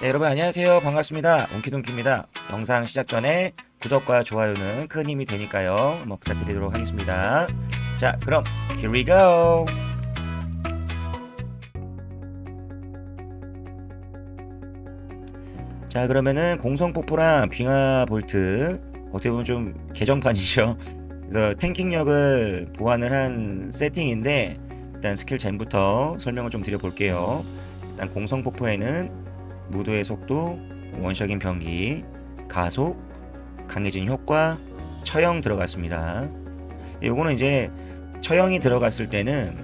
네, 여러분 안녕하세요. 반갑습니다. 웅키동키입니다. 영상 시작 전에 구독과 좋아요는 큰 힘이 되니까요. 한번 부탁드리도록 하겠습니다. 자, 그럼 here we go. 자, 그러면은 공성폭포랑 빙하 볼트 어떻게 보면 좀 개정판이죠. 그래서 탱킹력을 보완을 한 세팅인데 일단 스킬 젠부터 설명을 좀 드려볼게요. 일단 공성폭포에는 무도의 속도, 원샷인 병기, 가속, 강해진 효과, 처형 들어갔습니다. 예, 요거는 이제 처형이 들어갔을 때는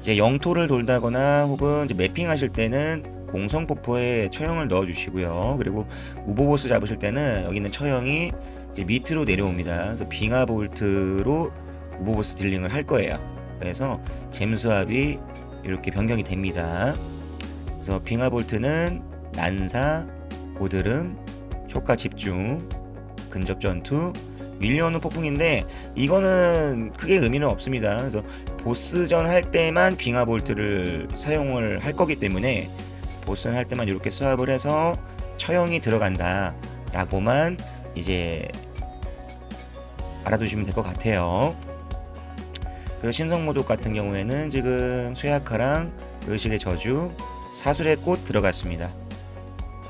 이제 영토를 돌다거나 혹은 이제 매핑 하실 때는 공성 폭포에 처형을 넣어 주시고요. 그리고 우보보스 잡으실 때는 여기 있는 처형이 이제 밑으로 내려옵니다. 그래서 빙하 볼트로 우보보스 딜링을 할 거예요. 그래서 잼수합이 이렇게 변경이 됩니다. 그래서 빙하 볼트는 난사, 고드름, 효과 집중, 근접 전투, 밀려오는 폭풍인데 이거는 크게 의미는 없습니다. 그래서 보스전 할 때만 빙하 볼트를 사용을 할 거기 때문에 보스전 할 때만 이렇게 수합을 해서 처형이 들어간다라고만 이제 알아두시면 될 것 같아요. 그리고 신성 모독 같은 경우에는 지금 쇠약화랑 의식의 저주, 사술의 꽃 들어갔습니다.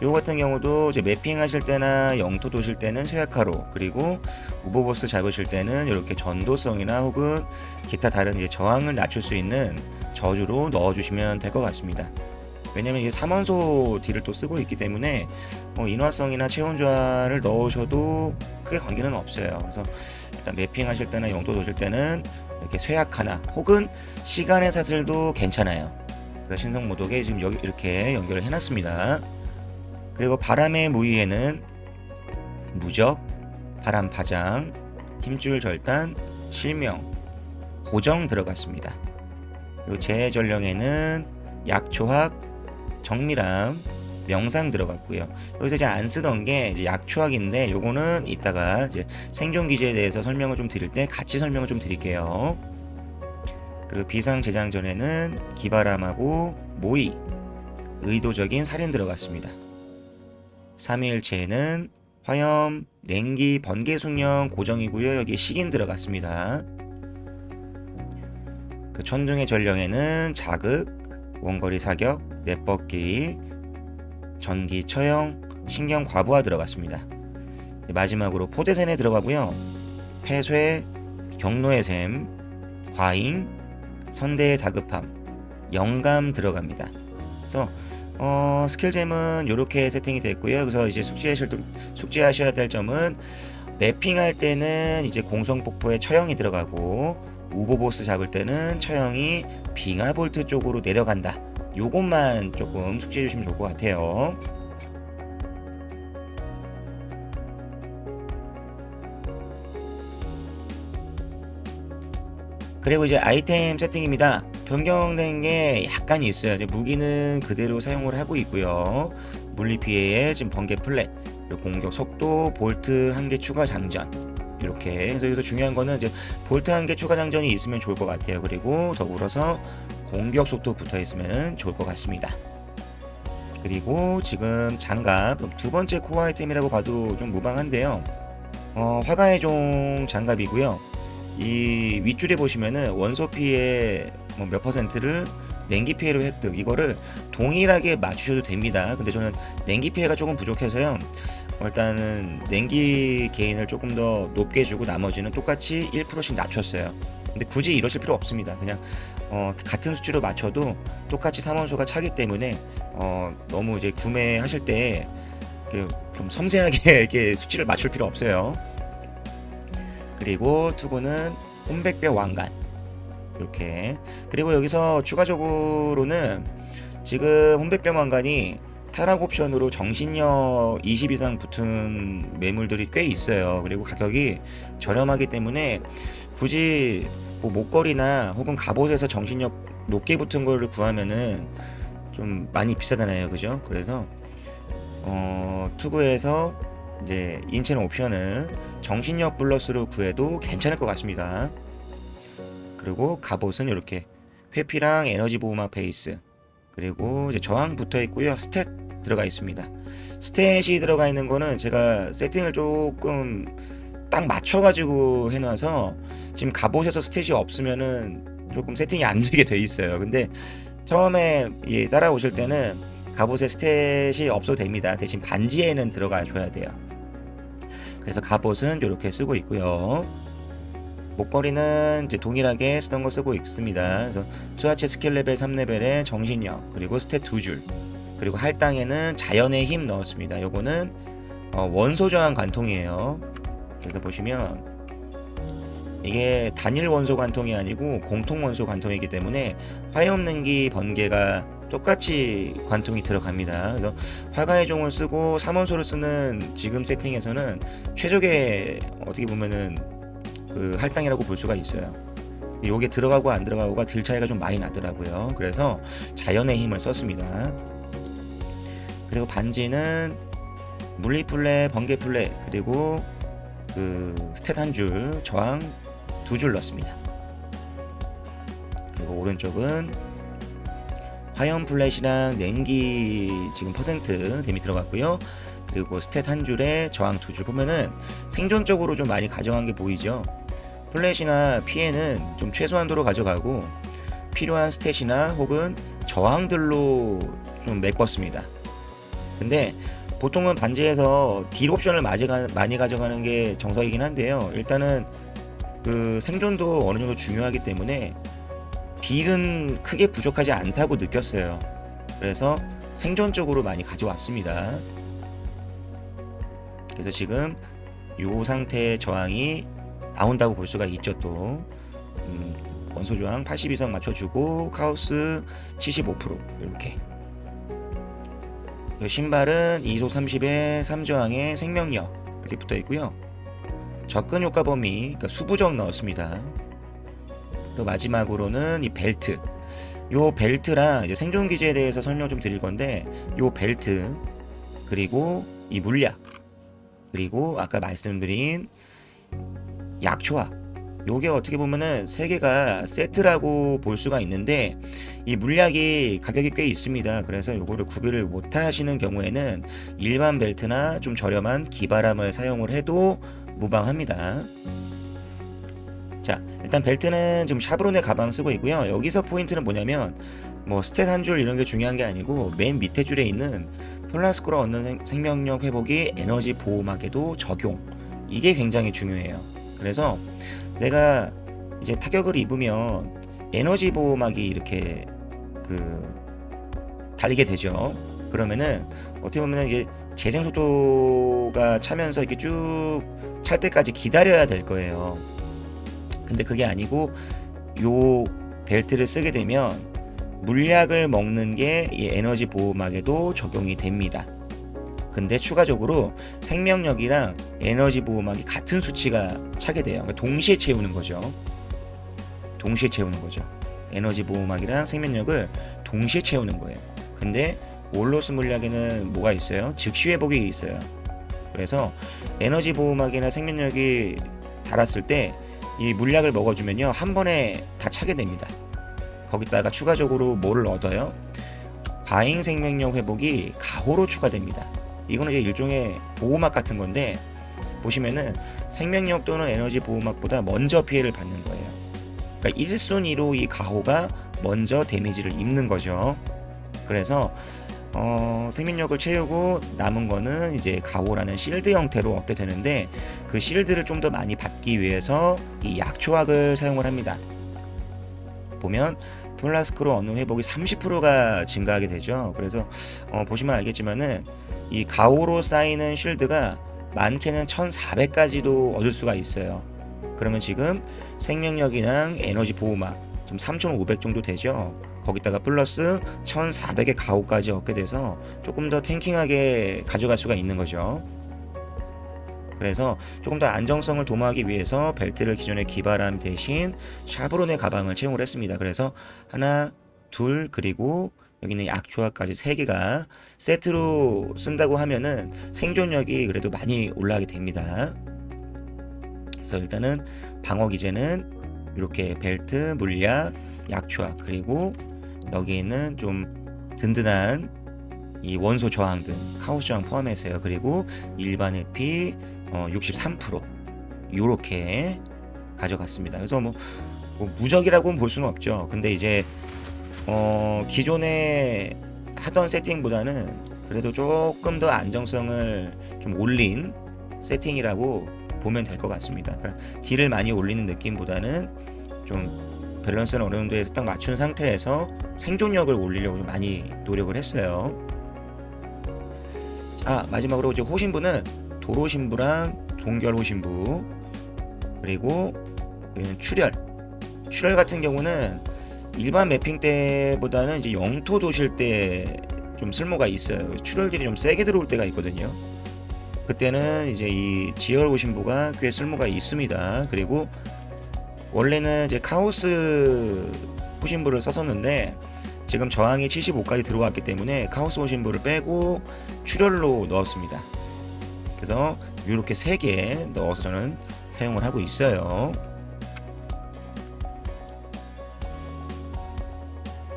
요 같은 경우도 이제 매핑 하실 때나 영토 도실 때는 쇠약화로 그리고 우보보스 잡으실 때는 이렇게 전도성이나 혹은 기타 다른 이제 저항을 낮출 수 있는 저주로 넣어주시면 될 것 같습니다. 왜냐면 이게 삼원소 딜을 또 쓰고 있기 때문에 뭐 인화성이나 체온 조화를 넣으셔도 크게 관계는 없어요. 그래서 일단 매핑 하실 때나 영토 도실 때는 이렇게 쇠약하나 혹은 시간의 사슬도 괜찮아요. 그래서 신성 모독에 지금 여기 이렇게 연결을 해놨습니다. 그리고 바람의 무위에는 무적, 바람 파장, 힘줄 절단, 실명, 고정 들어갔습니다. 그리고 제 전령에는 약초학, 정밀함, 명상 들어갔고요. 여기서 이제 안 쓰던 게 이제 약초학인데 요거는 이따가 이제 생존 기제에 대해서 설명을 좀 드릴 때 같이 설명을 좀 드릴게요. 그리고 비상 제장 전에는 기바람하고 모의, 의도적인 살인 들어갔습니다. 3일체에는 화염, 냉기, 번개 숙련 고정이고요. 여기 식인 들어갔습니다. 그 천둥의 전령에는 자극, 원거리 사격, 내뻗기, 전기 처형, 신경 과부하 들어갔습니다. 마지막으로 포대센에 들어가고요. 폐쇄, 경로의 샘, 과잉, 선대의 다급함, 영감 들어갑니다. 그래서 어, 스킬잼은 이렇게 세팅이 됐고요. 그래서 이제 숙지하실 숙지하셔야 될 점은 매핑할 때는 이제 공성폭포에 처형이 들어가고 우보보스 잡을 때는 처형이 빙하볼트 쪽으로 내려간다. 요것만 조금 숙지해 주시면 좋을 것 같아요. 그리고 이제 아이템 세팅입니다. 변경된 게 약간 있어요. 무기는 그대로 사용을 하고 있고요. 물리 피해에 지금 번개 플랫, 그리고 공격 속도, 볼트 한 개 추가 장전. 이렇게. 그래서 여기서 중요한 거는 이제 볼트 한 개 추가 장전이 있으면 좋을 것 같아요. 그리고 더불어서 공격 속도 붙어 있으면 좋을 것 같습니다. 그리고 지금 장갑 두 번째 코어 아이템이라고 봐도 좀 무방한데요. 어, 화가의 종 장갑이고요. 이 윗줄에 보시면은 원소 피해 뭐몇 퍼센트를 냉기 피해로 획득 이거를 동일하게 맞추셔도 됩니다. 근데 저는 냉기 피해가 조금 부족해서요. 어, 일단은 냉기 개인을 조금 더 높게 주고 나머지는 똑같이 1%씩 낮췄어요. 근데 굳이 이러실 필요 없습니다. 그냥 어, 같은 수치로 맞춰도 똑같이 삼원소가 차기 때문에 어, 너무 이제 구매하실 때 좀 섬세하게 이렇게 수치를 맞출 필요 없어요. 그리고 투구는 혼백뼈 왕관. 이렇게. 그리고 여기서 추가적으로는 지금 혼백뼈 왕관이 타락 옵션으로 정신력 20 이상 붙은 매물들이 꽤 있어요. 그리고 가격이 저렴하기 때문에 굳이 뭐 목걸이나 혹은 갑옷에서 정신력 높게 붙은 거를 구하면은 좀 많이 비싸잖아요. 그죠? 그래서 어 투구에서 이제 인체는 옵션을 정신력 플러스로 구해도 괜찮을 것 같습니다. 그리고 갑옷은 이렇게 회피랑 에너지 보호막 베이스 그리고 이제 저항 붙어 있고요. 스탯 들어가 있습니다. 스탯이 들어가 있는 거는 제가 세팅을 조금 딱 맞춰가지고 해놔서 지금 갑옷에서 스탯이 없으면은 조금 세팅이 안 되게 돼 있어요. 근데 처음에 예, 따라오실 때는 갑옷에 스탯이 없어도 됩니다. 대신 반지에는 들어가 줘야 돼요. 그래서 갑옷은 이렇게 쓰고 있고요. 목걸이는 이제 동일하게 쓰던 거 쓰고 있습니다. 그래서 수하체 스킬 레벨 3레벨에 정신력 그리고 스탯 두줄 그리고 할당에는 자연의 힘 넣었습니다. 요거는 어, 원소 저항 관통이에요. 그래서 보시면 이게 단일 원소 관통이 아니고 공통 원소 관통이기 때문에 화염능기 번개가 똑같이 관통이 들어갑니다. 그래서 화가의 종을 쓰고 삼원소를 쓰는 지금 세팅에서는 최적의 어떻게 보면은 그 할당이라고 볼 수가 있어요. 요게 들어가고 안 들어가고가 딜 차이가 좀 많이 나더라고요. 그래서 자연의 힘을 썼습니다. 그리고 반지는 물리 플레, 번개 플레, 그리고 그 스탯 한 줄, 저항 두 줄 넣습니다. 그리고 오른쪽은 화염 플랫이랑 냉기 지금 퍼센트 데미 들어갔고요. 그리고 스탯 한 줄에 저항 두 줄 보면은 생존적으로 좀 많이 가져간 게 보이죠. 플랫이나 피해는 좀 최소한도로 가져가고 필요한 스탯이나 혹은 저항들로 좀 메꿨습니다. 근데 보통은 반지에서 딜 옵션을 많이 가져가는 게 정석이긴 한데요. 일단은 그 생존도 어느 정도 중요하기 때문에 딜은 크게 부족하지 않다고 느꼈어요. 그래서 생존적으로 많이 가져왔습니다. 그래서 지금 이 상태의 저항이 나온다고 볼 수가 있죠 또 음, 원소 저항 80 이상 맞춰주고 카오스 75% 이렇게 신발은 2소 30에 3저항에 생명력 이렇게 붙어 있고요 접근 효과 범위 그러니까 수부정 넣었습니다 그리고 마지막으로는 이 벨트 요 벨트랑 이제 생존 기제에 대해서 설명 좀 드릴 건데 요 벨트 그리고 이 물약 그리고 아까 말씀드린 약초화 요게 어떻게 보면은 세 개가 세트라고 볼 수가 있는데 이 물약이 가격이 꽤 있습니다. 그래서 요거를 구비를 못 하시는 경우에는 일반 벨트나 좀 저렴한 기바람을 사용을 해도 무방합니다. 자, 일단 벨트는 지금 샤브론의 가방 쓰고 있고요. 여기서 포인트는 뭐냐면 뭐 스탯 한 줄 이런 게 중요한 게 아니고 맨 밑에 줄에 있는 플라스코로 얻는 생명력 회복이 에너지 보호막에도 적용. 이게 굉장히 중요해요. 그래서 내가 이제 타격을 입으면 에너지 보호막이 이렇게 그 달리게 되죠. 그러면은 어떻게 보면 이게 재생 속도가 차면서 이렇게 쭉 찰 때까지 기다려야 될 거예요. 근데 그게 아니고 요 벨트를 쓰게 되면 물약을 먹는 게이 에너지 보호막에도 적용이 됩니다. 근데 추가적으로 생명력이랑 에너지 보호막이 같은 수치가 차게 돼요. 그러니까 동시에 채우는 거죠. 동시에 채우는 거죠. 에너지 보호막이랑 생명력을 동시에 채우는 거예요. 근데 올로스 물약에는 뭐가 있어요? 즉시 회복이 있어요. 그래서 에너지 보호막이나 생명력이 달았을 때 이 물약을 먹어주면요 한 번에 다 차게 됩니다. 거기다가 추가적으로 뭐를 얻어요? 과잉 생명력 회복이 가호로 추가됩니다. 이거는 이제 일종의 보호막 같은 건데 보시면은 생명력 또는 에너지 보호막보다 먼저 피해를 받는 거예요. 그러니까 1순위로 이 가호가 먼저 데미지를 입는 거죠. 그래서 어, 생명력을 채우고 남은 거는 이제 가호라는 실드 형태로 얻게 되는데 그 실드를 좀 더 많이 받기 위해서 이 약초학을 사용을 합니다. 보면 플라스크로 얻는 회복이 30%가 증가하게 되죠. 그래서 어, 보시면 알겠지만은 이 가오로 쌓이는 쉴드가 많게는 1400까지도 얻을 수가 있어요. 그러면 지금 생명력이랑 에너지 보호막 좀 3500 정도 되죠. 거기다가 플러스 1400의 가오까지 얻게 돼서 조금 더 탱킹하게 가져갈 수가 있는 거죠. 그래서 조금 더 안정성을 도모하기 위해서 벨트를 기존의 기바람 대신 샤브론의 가방을 채용을 했습니다. 그래서 하나, 둘, 그리고 여기는 약초화까지 세 개가 세트로 쓴다고 하면은 생존력이 그래도 많이 올라가게 됩니다. 그래서 일단은 방어 기제는 이렇게 벨트, 물약, 약초화 그리고 여기에는 좀 든든한 이 원소 저항 등 카오스 저항 포함해서요. 그리고 일반 회피 어, 63% 요렇게 가져갔습니다. 그래서 뭐, 뭐 무적이라고는 볼 수는 없죠. 근데 이제 어, 기존에 하던 세팅보다는 그래도 조금 더 안정성을 좀 올린 세팅이라고 보면 될 것 같습니다. 그러니까 딜을 많이 올리는 느낌보다는 좀 밸런스는 어느 정도에서 딱 맞춘 상태에서 생존력을 올리려고 좀 많이 노력을 했어요. 아 마지막으로 이제 호신부는 도로신부랑 동결호신부 그리고 출혈 출혈 같은 경우는 일반 매핑 때보다는 이제 영토 도실 때 좀 쓸모가 있어요. 출혈들이 좀 세게 들어올 때가 있거든요. 그때는 이제 이 지혈 호신부가 꽤 쓸모가 있습니다. 그리고 원래는 이제 카오스 호신부를 썼었는데 지금 저항이 75까지 들어왔기 때문에 카오스 호신부를 빼고 출혈로 넣었습니다. 그래서 이렇게 세 개 넣어서 저는 사용을 하고 있어요.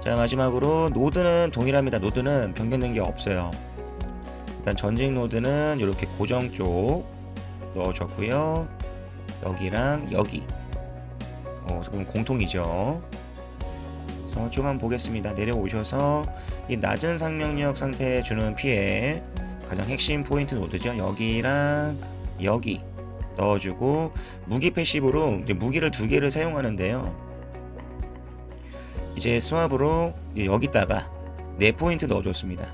자 마지막으로 노드는 동일합니다. 노드는 변경된 게 없어요. 일단 전직 노드는 이렇게 고정 쪽 넣어줬고요. 여기랑 여기 어, 조금 공통이죠. 그래서 쭉 한번 보겠습니다. 내려오셔서 이 낮은 상명력 상태에 주는 피해 가장 핵심 포인트 노드죠. 여기랑 여기 넣어주고 무기 패시브로 이제 무기를 두 개를 사용하는데요. 이제 스왑으로 이제 여기다가 네 포인트 넣어줬습니다.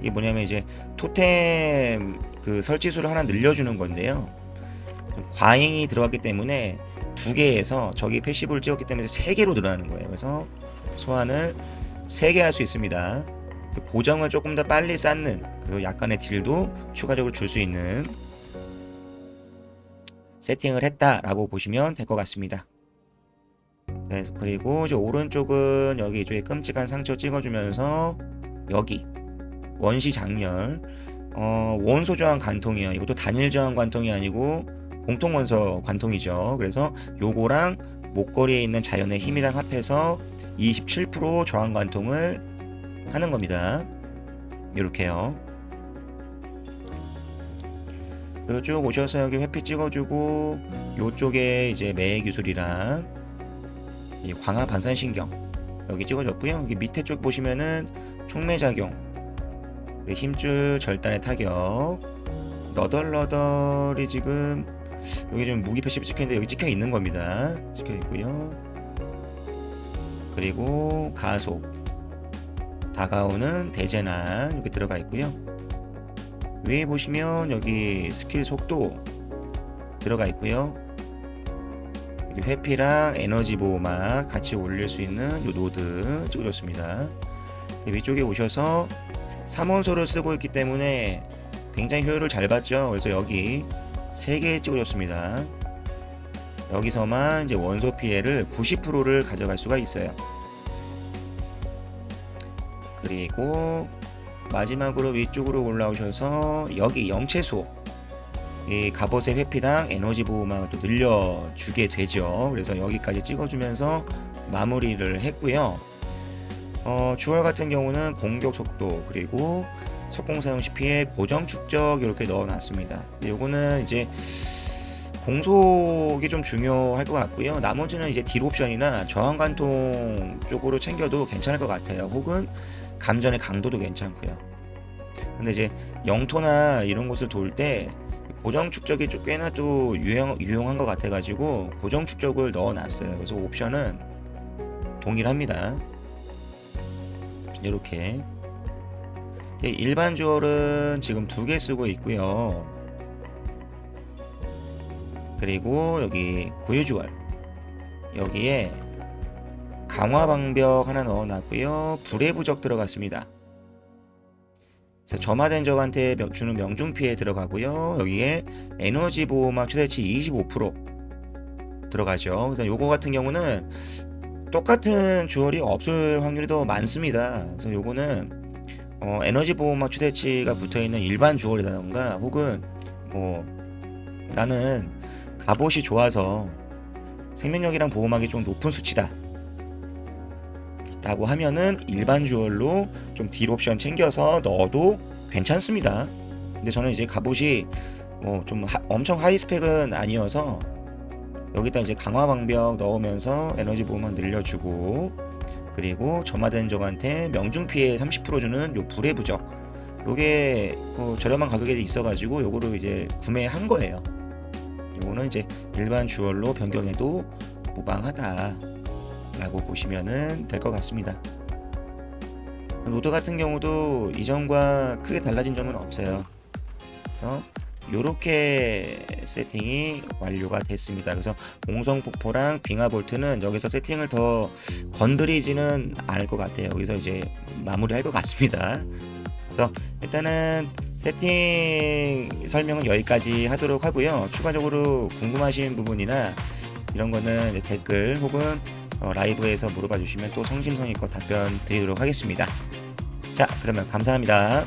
이게 뭐냐면 이제 토템 그 설치수를 하나 늘려주는 건데요. 과잉이 들어갔기 때문에 두 개에서 저기 패시브를 찍었기 때문에 세 개로 늘어나는 거예요. 그래서 소환을 세 개 할 수 있습니다. 그래서 고정을 조금 더 빨리 쌓는 그리고 약간의 딜도 추가적으로 줄 수 있는 세팅을 했다라고 보시면 될 것 같습니다. 네, 그리고 이제 오른쪽은 여기 이쪽에 끔찍한 상처 찍어주면서 여기 원시 장렬 어, 원소 저항 관통이에요. 이것도 단일 저항 관통이 아니고 공통 원소 관통이죠. 그래서 요거랑 목걸이에 있는 자연의 힘이랑 합해서 27% 저항 관통을 하는 겁니다. 이렇게요. 그리고 쭉 오셔서 여기 회피 찍어주고 요쪽에 이제 매의 기술이랑 이 광화 반산신경 여기 찍어줬고요. 여기 밑에 쪽 보시면은 촉매작용 힘줄 절단의 타격 너덜너덜이 지금 여기 좀 무기 패시브 찍혀있는데 여기 찍혀 있는 겁니다. 찍혀 있고요. 그리고 가속 다가오는 대재난 여기 들어가 있고요. 위에 보시면 여기 스킬 속도 들어가 있고요. 회피랑 에너지 보호막 같이 올릴 수 있는 이 노드 찍어줬습니다. 위쪽에 오셔서 3원소를 쓰고 있기 때문에 굉장히 효율을 잘 봤죠. 그래서 여기 3개 찍어줬습니다. 여기서만 이제 원소 피해를 90%를 가져갈 수가 있어요. 그리고 마지막으로 위쪽으로 올라오셔서 여기 영채소 이 갑옷의 회피당 에너지 보호막을 또 늘려주게 되죠. 그래서 여기까지 찍어주면서 마무리를 했고요. 어, 주얼 같은 경우는 공격 속도 그리고 석공 사용 시 피해 고정 축적 이렇게 넣어놨습니다. 요거는 이제 공속이 좀 중요할 것 같고요. 나머지는 이제 딜 옵션이나 저항 관통 쪽으로 챙겨도 괜찮을 것 같아요. 혹은 감전의 강도도 괜찮고요. 근데 이제 영토나 이런 곳을 돌 때 고정 축적이 좀 꽤나 또 유용, 유용한 것 같아가지고 고정 축적을 넣어놨어요. 그래서 옵션은 동일합니다. 이렇게 일반 주얼은 지금 두 개 쓰고 있고요. 그리고 여기 고유 주얼 여기에 강화 방벽 하나 넣어놨고요. 불의 부적 들어갔습니다. 점화된 적한테 주는 명중 피해 들어가고요. 여기에 에너지 보호막 최대치 25% 들어가죠. 그래서 요거 같은 경우는 똑같은 주얼이 없을 확률이 더 많습니다. 그래서 요거는 어, 에너지 보호막 최대치가 붙어 있는 일반 주얼이라던가 혹은 뭐 나는 갑옷이 좋아서 생명력이랑 보호막이 좀 높은 수치다. 라고 하면은 일반 주얼로 좀 딜 옵션 챙겨서 넣어도 괜찮습니다. 근데 저는 이제 갑옷이 뭐 좀 엄청 하이 스펙은 아니어서 여기다 이제 강화 방벽 넣으면서 에너지 보호만 늘려주고 그리고 점화된 적한테 명중 피해 30% 주는 요 불의 부적 요게 뭐 저렴한 가격에 있어가지고 요거를 이제 구매한 거예요. 요거는 이제 일반 주얼로 변경해도 무방하다 라고 보시면은 될것 같습니다. 노드 같은 경우도 이전과 크게 달라진 점은 없어요. 그래서 요렇게 세팅이 완료가 됐습니다. 그래서 공성 폭포랑 빙하 볼트는 여기서 세팅을 더 건드리지는 않을 것 같아요. 여기서 이제 마무리할 것 같습니다. 그래서 일단은 세팅 설명은 여기까지 하도록 하고요. 추가적으로 궁금하신 부분이나 이런 거는 댓글 혹은 어, 라이브에서 물어봐 주시면 또 성심성의껏 답변 드리도록 하겠습니다. 자, 그러면 감사합니다.